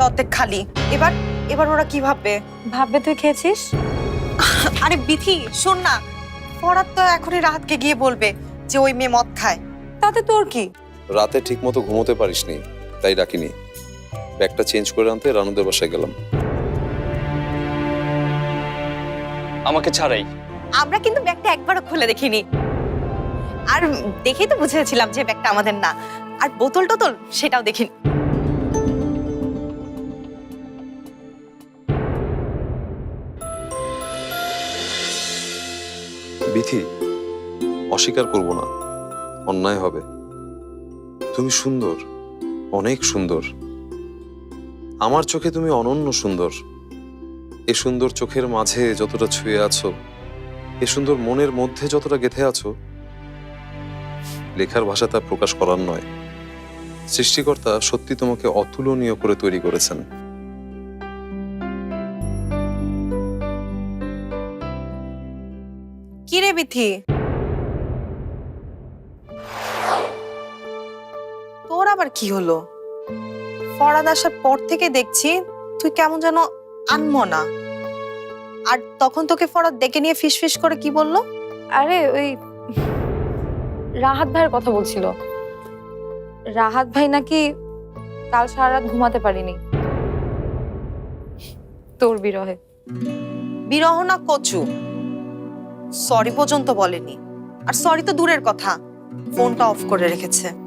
ভেতরে অর্ধেক খালি। এবার এবার ওরা কি ভাববে? ভাববে তুই খেয়েছিস? আরে বিথি শোন না। ফরাত তো এখনই রাহাতকে গিয়ে বলবে যে ওই মেয়ে মদ খায়। তাতে তোর কি? রাতে ঠিক মতো ঘুমোতে পারিসনি তাই ডাকিনি। ব্যাগটা চেঞ্জ করে আনতে রানুদের বাসায় গেলাম। আমাকে ছাড়াই। আমরা কিন্তু ব্যাগটা একবারও খুলে দেখিনি। আর দেখেই তো বুঝেছিলাম যে ব্যাগটা আমাদের না। আর বোতল টোতল সেটাও দেখিনি। অস্বীকার করব না। অন্যায় হবে। তুমি সুন্দর, অনেক সুন্দর। আমার চোখে তুমি অনন্য সুন্দর। এ সুন্দর চোখের মাঝে যতটা ছুঁয়ে আছো, এ সুন্দর মনের মধ্যে যতটা গেথে আছো, লেখার ভাষা তা প্রকাশ করার নয়। সৃষ্টিকর্তা সত্যি তোমাকে অতুলনীয় করে তৈরি করেছেন। কি রে বিথি? আবার কি হলো? ফরাদ আসার পর থেকে দেখছি তুই কেমন যেন আনমনা। আর তখন তোকে ফরাদ ডেকে নিয়ে ফিসফিস করে কি বলল? আরে ওই রাহাত ভাইয়ের কথা বলছিল। রাহাত ভাই নাকি কাল সারা রাত ঘুমাতে পারিনি। তোর বিরহে। বিরহ না কচু? সরি পর্যন্ত বলেনি। আর সরি তো দূরের কথা। ফোনটা অফ করে রেখেছে।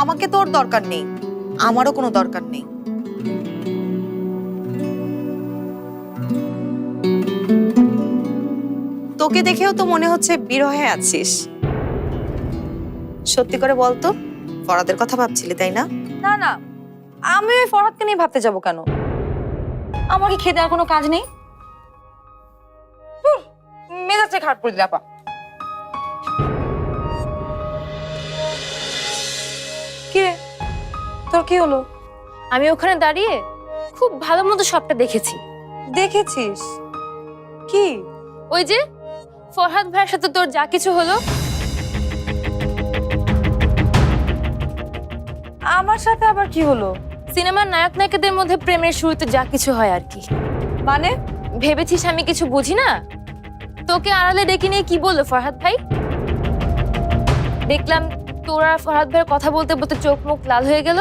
আমাকে তোর দরকার নেই। আমারও কোনো দরকার নেই। তোকে দেখেও তো মনে হচ্ছে বিরহে আছিস। সত্যি করে বলতো ফরাদের কথা ভাবছিলি তাই না? না না আমি ওই ফরহাদকে নিয়ে ভাবতে যাব কেন? আমার কি খেতে আর কোনো কাজ নেই? ধুর, মেজাজটা খারাপ করে দিলে তোর কি হলো? আমি ওখানে দাঁড়িয়ে খুব ভালো মতো সবটা দেখেছি। দেখেছিস? কি? ওই যে ফরহাদ ভাইয়ের সাথে তোর যা কিছু হলো। আমার সাথে আবার কি হলো? সিনেমার নায়ক নায়িকাদের মধ্যে প্রেমের শুরুতে যা কিছু হয় আর কি। মানে? ভেবেছিস আমি কিছু বুঝি না? তোকে আড়ালে ডেকে নিয়ে কি বলল ফরহাদ ভাই? দেখলাম তোর ফরহাদ ভাইয়ের কথা বলতে বলতে চোখ মুখ লাল হয়ে গেল?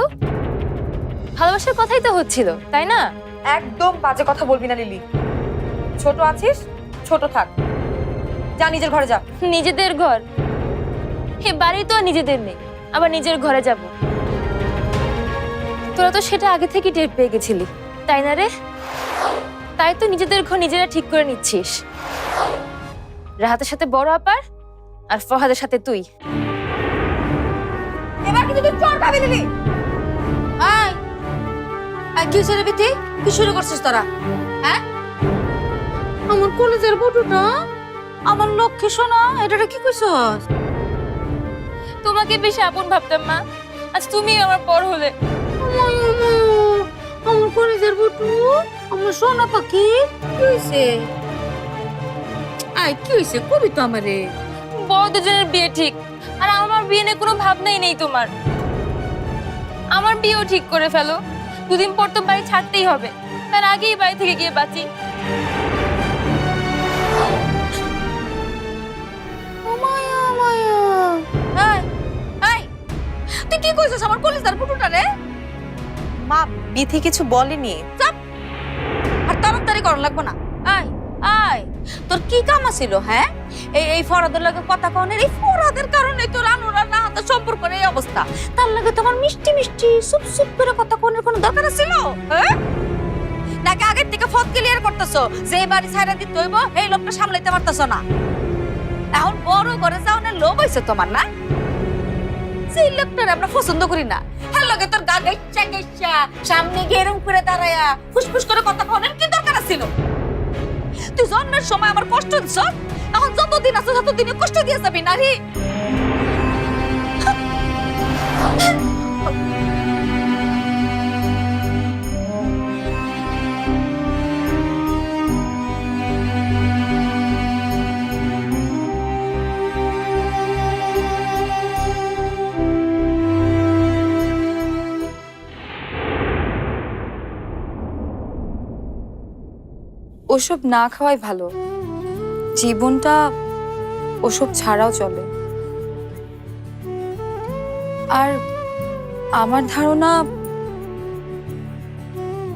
ভালোবাসার কথাই তো হচ্ছিল তাই না? একদম বাজে কথা বলবি না লিলি। ছোট আছিস ছোট থাক। যা নিজের ঘরে যা। নিজেদের ঘর? হে বাড়ি তো আর নিজেদের নেই। আবার নিজের ঘরে যাব। তোরা তো সেটা আগে থেকে টের পেয়ে গেছিলি তাই না রে? তাই তো নিজেদের ঘর নিজেরা ঠিক করে নিচ্ছিস। রাহাতের সাথে বড় আপার আর ফহাদের সাথে তুই। কিন্তু তুই চোর খাবি লিলি আয়। আয়, কি হয়েছে বিতি কি শুরু করছিস তোরা? হ্যাঁ? আমার কলেজের আমার লক্ষ্মী শোনা এটা কি তোমাকে বেশি আপন ভাবতাম আজ তুমি আমার পর হলে। কলেজের আমার কি কবি তো আমারে। বিয়ে ঠিক। আর আমার বিয়ে নিয়ে কোনো ভাবনাই নেই তোমার। আমার বিয়েও ঠিক করে ফেলো। দুদিন পর তো বাড়ি ছাড়তেই হবে। তার আগেই বাড়ি থেকে গিয়ে বাঁচি। তুই কি কইছস আমার কলেজের বটুটা রে? মা বিথি কিছু বলেনি। আর তাড়াতাড়ি করা লাগবো না। আয় আয় তোর কি কাম আছিল হ্যাঁ? এই এই ফরাদের লাগে কথা কনের এই ফরাদের কারণে তোর আনুর আর নাহাতের সম্পর্কের এই অবস্থা। তার লাগে তোমার মিষ্টি মিষ্টি সুপ সুপ করে কথা কনের কোনো দরকার ছিল হ্যাঁ? নাকি আগের থেকে ফত ক্লিয়ার করতেছো যে বাড়ি ছাইরা দিতে হইব, এই লোকটা সামলাইতে পারতেছো না? এখন বড় করে যাওয়ার লোভ হয়েছে তোমার, না? সেই লোকটার আমরা পছন্দ করি না হ্যাঁ লগে তোর গা গাইচ্ছা গাইচ্ছা, সামনে গিয়ে এরম করে দাঁড়ায়া ফুসফুস করে কথা কনের কি দরকার ছিল তুই জন্মের সময় আমার কষ্ট দিছ তখন যতদিন আছো ততদিনে কষ্ট দিয়ে যাবি নারী ওসব না খাওয়াই ভালো। জীবনটা ওসব ছাড়াও চলে। আর আমার ধারণা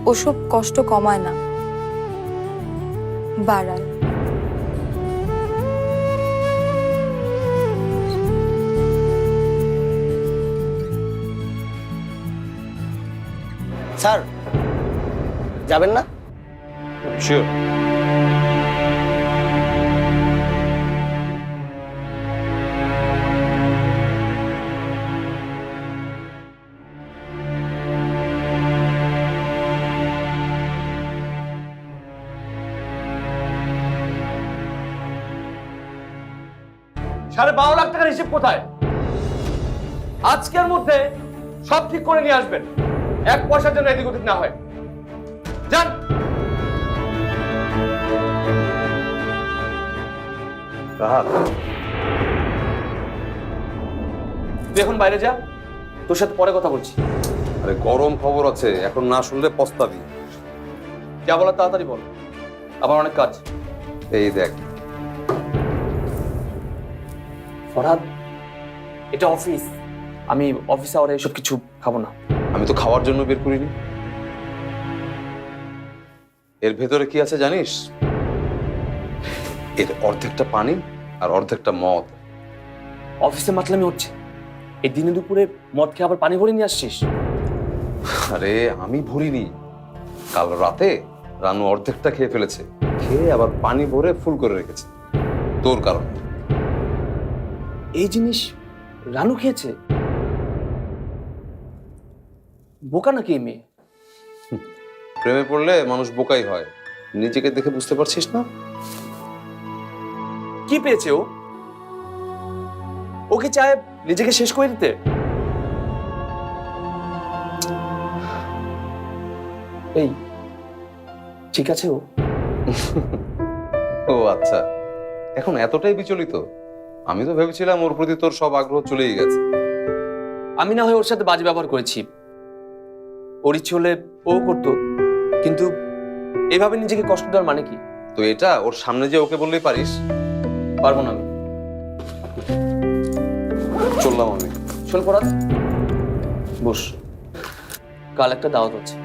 ওসব কষ্ট কমায় না। বাড়ায়। স্যার যাবেন না? শিওর সাড়ে বারো লাখ টাকার হিসেব কোথায়? আজকের মধ্যে সব ঠিক করে নিয়ে আসবেন। এক পয়সার জন্য এদিক ওদিক না হয়। যান। তুই এখন বাইরে যা। তোর সাথে পরে কথা বলছি। আরে গরম খবর আছে। এখন না শুনলে পস্তাবি। যা বলার তাড়াতাড়ি বল। আমার অনেক কাজ। এই দেখ ফরহাদ এটা অফিস। আমি অফিস আওয়ারে এসব কিছু খাব না। আমি তো খাওয়ার জন্য বের করিনি। এর ভেতরে কি আছে জানিস? এর অর্ধেকটা পানি আর অর্ধেকটা মদ। অফিসে মাতলামি হচ্ছে। এই দিনে দুপুরে মদ খেয়ে আবার পানি ভরে নিয়ে আসছিস? আরে আমি ভরিনি। কাল রাতে রানু অর্ধেকটা খেয়ে ফেলেছে। খেয়ে আবার পানি ভরে ফুল করে রেখেছে। তোর কারণে। এই জিনিস রানু খেয়েছে? বোকা নাকি এই মেয়ে? প্রেমে পড়লে মানুষ বোকাই হয়। নিজেকে দেখে বুঝতে পারছিস না? কি পেয়েছে ও? ওকে চায় নিজেকে শেষ করে দিতে? এই ঠিক আছে ও? ও আচ্ছা। এখন এতটাই বিচলিত? আমি তো ভেবেছিলাম ওর প্রতি তোর সব আগ্রহ চলেই গেছে। আমি না হয় ওর সাথে বাজে ব্যবহার করেছি। ওর ইচ্ছে হলে ও করতো কিন্তু এভাবে নিজেকে কষ্ট দেওয়ার মানে কি? তো এটা ওর সামনে যে ওকে বললেই পারিস। পারব না আমি। চললাম আমি। শোন পড়াত বস। কাল একটা দাওয়াত হচ্ছে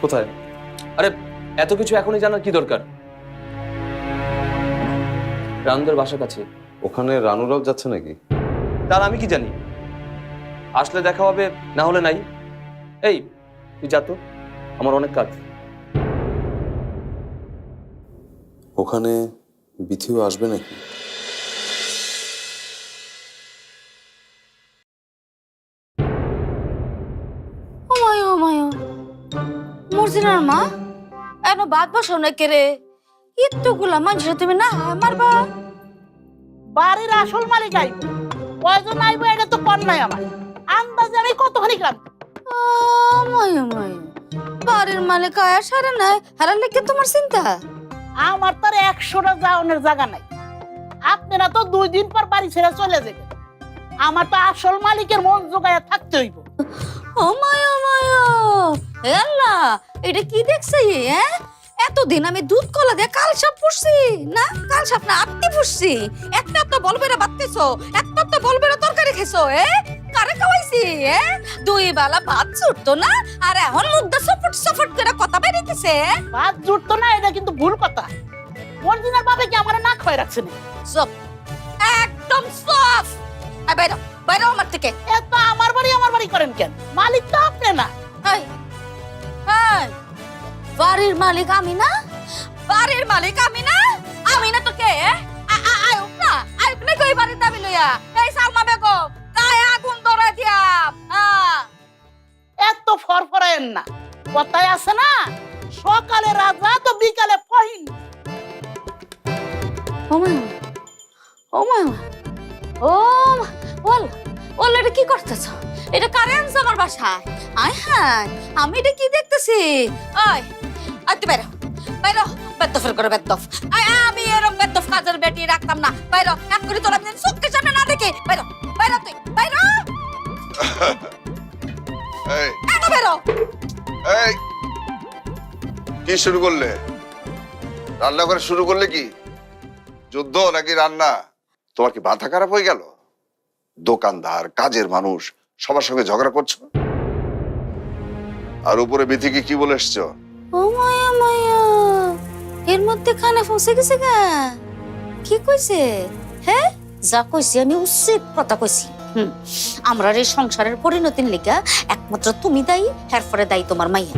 কোথায়? আরে এত কিছু এখনই জানার কি দরকার? রামদের বাসার কাছে। ওখানে রানুরাও যাচ্ছে নাকি? তার আমি কি জানি? আসলে দেখা হবে না হলে নাই। এই তুই যা তো আমার অনেক কাজ। ওখানে বিথিও আসবে নাকি? মর্জিনার মা? এনো বাদ বসাও না কেরে ইত্তুগুলা মানুষের তুমি না মারবা। বাড়ির আসল মালিক আইব কয়জন আইব এটা তো কর নাই আমার। আন্দাজে আমি কতখানি গ্রাম বাড়ির মালিক আয়া সারে নাই হারার লেগে তোমার চিন্তা? আমার তার একশোটা যাওয়ানোর জায়গা নাই। আপনারা তো দুই দিন পর বাড়ি ছেড়ে চলে যাবেন। আমার তো আসল মালিকের মন জোগায় থাকতে হইব। ওমায় ওমায় এল্লা এটা কি দেখছে হ্যাঁ? এতদিন আমি দুধ কলা দিয়ে কাল সাপ পুষছি না? কাল সাপ না আত্মি পুষছি। একটা তো বলবেরা বাত্তিছো একটা তো বলবেরা তরকারি খেছো এ? কারে খাওয়াইছি এ? দুই বেলা ভাত ছুটতো না? আর এখন মুখটা সফট সফট করে কথা বেরিতেছে ভাত জুটতো না এটা কিন্তু ভুল কথা। মর্জিনার বাবা কি আমার না খয় রাখছে না সব একদম সফ বাইরো বাইরো আমার থেকে। এত আমার বাড়ি আমার বাড়ি করেন কেন? মালিক তো আপনি না। এই এই। বাড়ির মালিক আমি না? বাড়ির মালিক আমি না? আমি না তো কে আয়ুক না? আয়ুক না কই বাড়ির দাবি লইয়া? এই সালমা বেগম গায়ে আগুন ধরে হ্যাঁ এত ফরফরায়েন না। কথায় আছে না সকালে রাজা তো বিকালে ফহিন। ওমা ওমা ও বল বল এটা কি করতেছ? এটা কারে আনছে আমার বাসায়? আয় হ্যাঁ আমি এটা কি দেখতেছি? আয় আয় তুই বাইরো বাইরো বেদ্দফের করে বেদ্দফ আয় আমি এরকম বেদ্দফ কাজের বেটি রাখতাম না। বাইরো এক করে তোরা আমি চোখের সামনে না দেখে। বাইরো বাইরো তুই। বাইরো এই। এত বেরো এই। কি শুরু করলে? রান্না করে শুরু করলে কি? যুদ্ধ নাকি রান্না? তোমার কি মাথা খারাপ হয়ে গেল? দোকানদার কাজের মানুষ সবার সঙ্গে ঝগড়া করছ? আর উপরে বিথিকে কি বলে এসছো? ও মায়া মায়া। এর মধ্যে খানা ফসে গেছে গা। কি কইছে? হ্যাঁ? যা কইছি আমি উচিত কথা কইছি। হুম। আমরা এই সংসারের পরিণতির লিগা একমাত্র তুমি দায়ী, হের পরে দায়ী তোমার মাইয়া।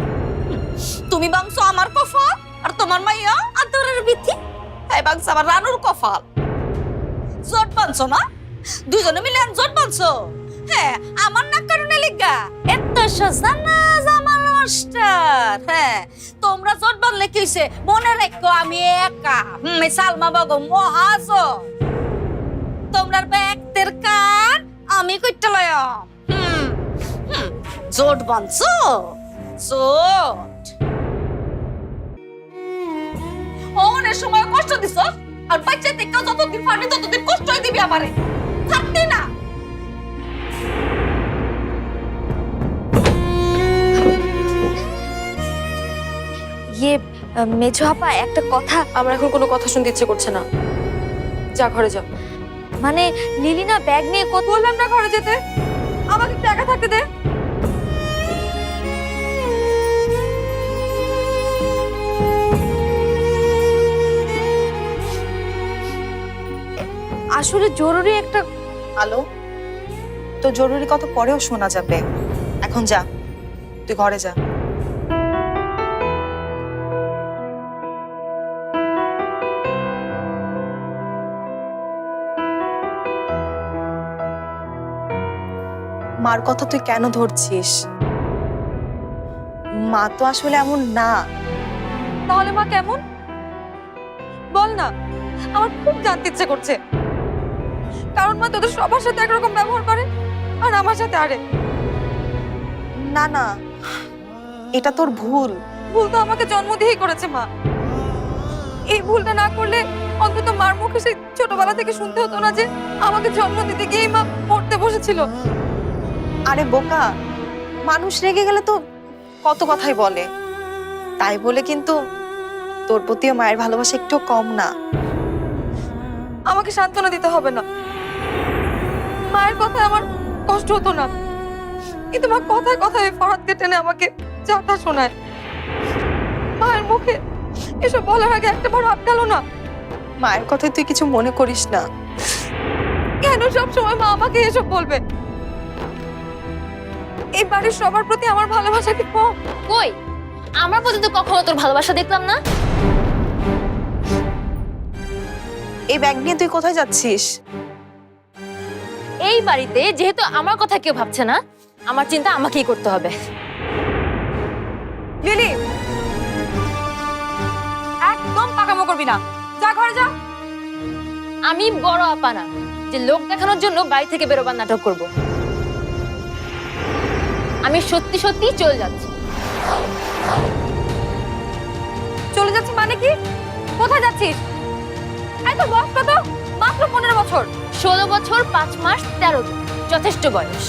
তুমি বাংছো আমার কফাল আর তোমার মাইয়া আদরের বিথি। হ্যাঁ বাংছো আমার রানুর কফাল। জোট বানছো না দুজনে মিলে জোট বানছো। হ্যাঁ আমার না কারণে লিগা। এত সস্তা না মাস্টার হ্যাঁ। তোমরা জোট বানলে কি হইছে? মনে রেখো, আমি একা। হুম সালমা ব্যক্তের কান আমি কইতে লয়াম। জোট বানছো জোট। অনেক সময় কষ্ট দিছ, আর বাচ্চা থেকে যতদিন পারবি ততদিন কষ্টই দিবি আমারে। থাকতি না। ইয়ে মেজো আপা একটা কথা। আমার এখন কোনো কথা শুনতে ইচ্ছে করছে না। যা ঘরে যা। মানে লিলিনা ব্যাগ নিয়ে কত বললাম না ঘরে যেতে। আমাকে একটু একা থাকতে দে। আসলে জরুরি একটা আলো তো জরুরি কথা পরেও শোনা যাবে। এখন যা তুই ঘরে যা। মার কথা তুই কেন ধরছিস? মা তো আসলে এমন না। তাহলে মা কেমন? বল না আমার খুব জানতে ইচ্ছে করছে। কারণ মা তোদের সবার সাথে একরকম ব্যবহার করে আর আমার সাথে আরে। না না এটা তোর ভুল। ভুল তো আমাকে জন্ম দিয়েই করেছে মা। এই ভুলটা না করলে অন্তত মার মুখে সেই ছোটবেলা থেকে শুনতে হতো না যে আমাকে জন্ম দিতে গিয়েই মা পড়তে বসেছিল। আরে বোকা, মানুষ রেগে গেলে তো কত কথাই বলে। তাই বলে কিন্তু তোর প্রতিও মায়ের ভালোবাসা একটু কম না। আমাকে সান্ত্বনা দিতে হবে না। মায়ের কথায় আমার কষ্ট হতো না। কিন্তু মা কথায় কথায় ফরাদকে টেনে আমাকে যাতা শোনায়। মায়ের মুখে এসব বলার আগে একটা বার আটকালো না। মায়ের কথায় তুই কিছু মনে করিস না। কেন সব সময় মা আমাকে এসব বলবে? এই বাড়ির সবার প্রতি আমার ভালোবাসা কি কম? কই? আমার প্রতি তো কখনো তোর ভালোবাসা দেখলাম না। এই ব্যাগ নিয়ে তুই কোথায় যাচ্ছিস? এই বাড়িতে যেহেতু আমার কথা কেউ ভাবছে না আমার চিন্তা আমাকেই করতে হবে। লিলি! একদম পাকামো করবি না। যা ঘরে যা। আমি বড় আপা না যে লোক দেখানোর জন্য বাড়ি থেকে বেরোবার নাটক করব। আমি সত্যি সত্যি চলে যাচ্ছি। চলে যাচ্ছি মানে কি? কোথায় যাচ্ছিস? এই তোর বয়স কত মাত্র পনেরো বছর। ষোলো বছর, পাঁচ মাস, তেরো যথেষ্ট বয়স।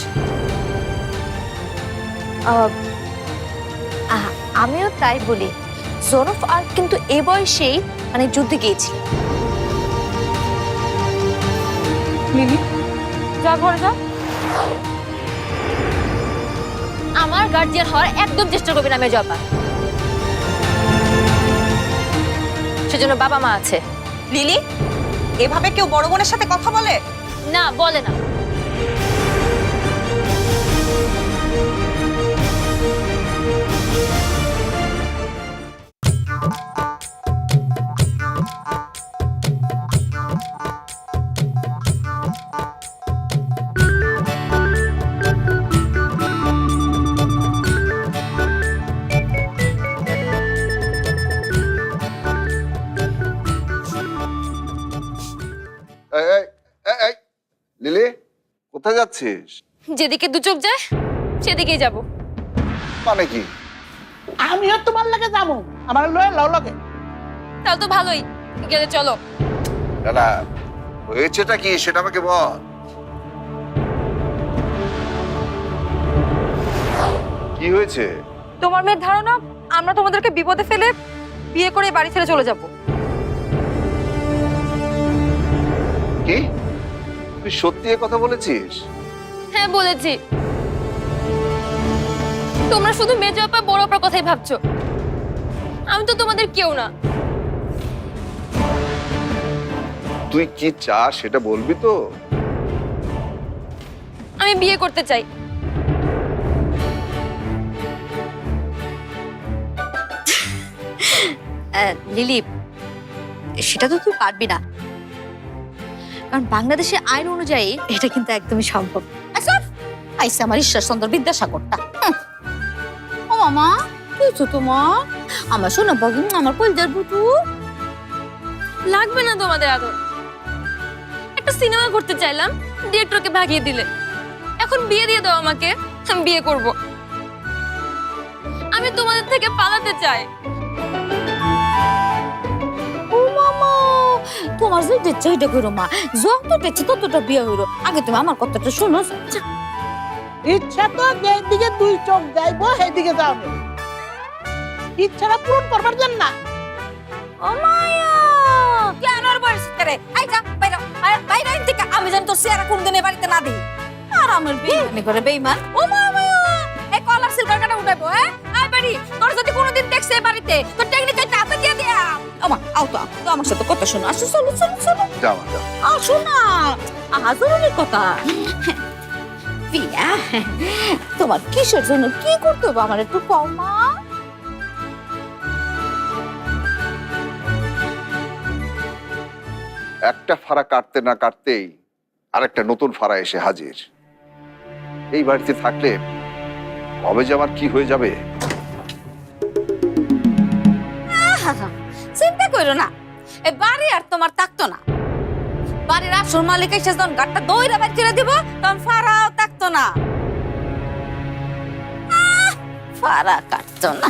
আমিও তাই বলি। জোনফ আর কিন্তু এ বয়সেই মানে যুদ্ধে গিয়েছিল। লিলি যা ঘরে যা। আমার গার্জিয়ান হওয়ার একদম চেষ্টা করবি না মেজো আপা। সেজন্য বাবা মা আছে। লিলি এভাবে কেউ বড় বোনের সাথে কথা বলে? না বলে না। কোথায় যাচ্ছিস? যেদিকে দু চোখ যায় সেদিকেই যাব। মানে কি? আমিও তোমার লাগে যাব। আমার লয় লও লাগে। তাও তো ভালোই। গেলে চলো। দাদা হয়েছেটা কি সেটা আমাকে বল। কি হয়েছে? তোমার মেয়ের ধারণা আমরা তোমাদেরকে বিপদে ফেলে বিয়ে করে বাড়ি ছেড়ে চলে যাব। কি? তুই সত্যি এ কথা বলেছিস? হ্যাঁ বলেছি। তোমরা শুধু মেজো আপা বড় অপার কথাই ভাবছ। আমি তো তোমাদের কেউ না। তুই কি চাস সেটা বলবি তো? আমি বিয়ে করতে চাই। লিলি সেটা তো তুই পারবি না। কারণ বাংলাদেশের আইন অনুযায়ী এটা কিন্তু একদমই সম্ভব। আচ্ছা আইসে আমার ঈশ্বর সুন্দর বিদ্যাসাগরটা। ও মামা কিছু তোমার? আমার শোনো বাগিন আমার কলজার বুটু লাগবে না তোমাদের আদর। একটা সিনেমা করতে চাইলাম ডিরেক্টরকে ভাগিয়ে দিলে। এখন বিয়ে দিয়ে দাও আমাকে, আমি বিয়ে করব। আমি তোমাদের থেকে পালাতে চাই। তোমার যে ইচ্ছা এটা করো মা। যতটা ইচ্ছে ততটা বিয়ে হইল আগে তুমি আমার কথাটা শোনো। ইচ্ছা তো যেদিকে দুই চোখ যাইবো সেদিকে যাও। ইচ্ছাটা পূরণ করবার জন্য। না ও মায়া! কেন আর বয়স করে আই যা বাইরে বাইরে থেকে আমি জানি তোর চেহারা কোনদিন এ বাড়িতে না দিই আর আমার বেইমানি করে বেইমান? ও মায়া এই কলার সিলভার কাটা উঠাইবো হ্যাঁ? আই বাড়ি তোর যদি কোনোদিন দেখছে এ বাড়িতে তোর টেকনিক একটা হাতে দিয়ে দিয়া আমা আও তো তো আমার সাথে কথা শোনো। আসো চলো চলো চলো। যা মা, যা আসো না আজরনের কথা। পিয়া তোমার কিসের জন্য কি করতে হবে? আমার একটু কম মা। একটা ফাড়া কাটতে না কাটতেই আরেকটা নতুন ফাড়া এসে হাজির। এই বাড়িতে থাকলে কবে যে আমার কি হয়ে যাবে? করো না। এই বাড়ি আর তোমার থাকতো না। বাড়ির আসল মালিক এসে যখন গাটটা দইরা বাড়ি করে দিব তখন ফারাও থাকতো না। ফারা কাটতো না।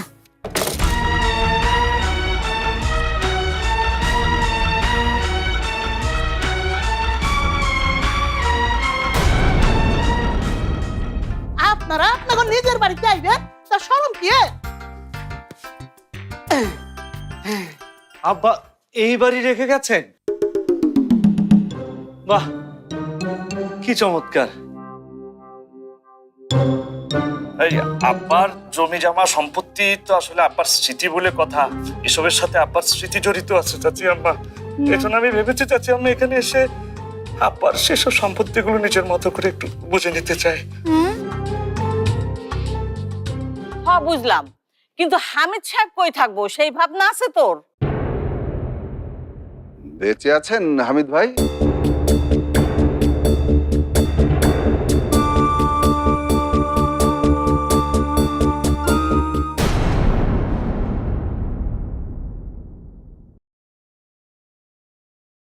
আপনারা আপনাকে নিজের বাড়িতে আইবেন তা সরম কি এ? আব্বা এই বাড়ি রেখে গেছেন? বাহ কি চমৎকার। এই আব্বার জমি জমা সম্পত্তি তো আসলে আব্বার স্মৃতি বলে কথা। এসবের সাথে আব্বার স্মৃতি জড়িত আছে চাচি আম্মা। এখন আমি ভেবেছি চাচি আম্মা এখানে এসে আব্বার সেসব সম্পত্তিগুলো নিজের মতো করে একটু বুঝে নিতে চাই। হ বুঝলাম। কিন্তু হামিদ সাহেব কই থাকব? সেই ভাবনা আছে তোর? বেঁচে আছেন হামিদ ভাই?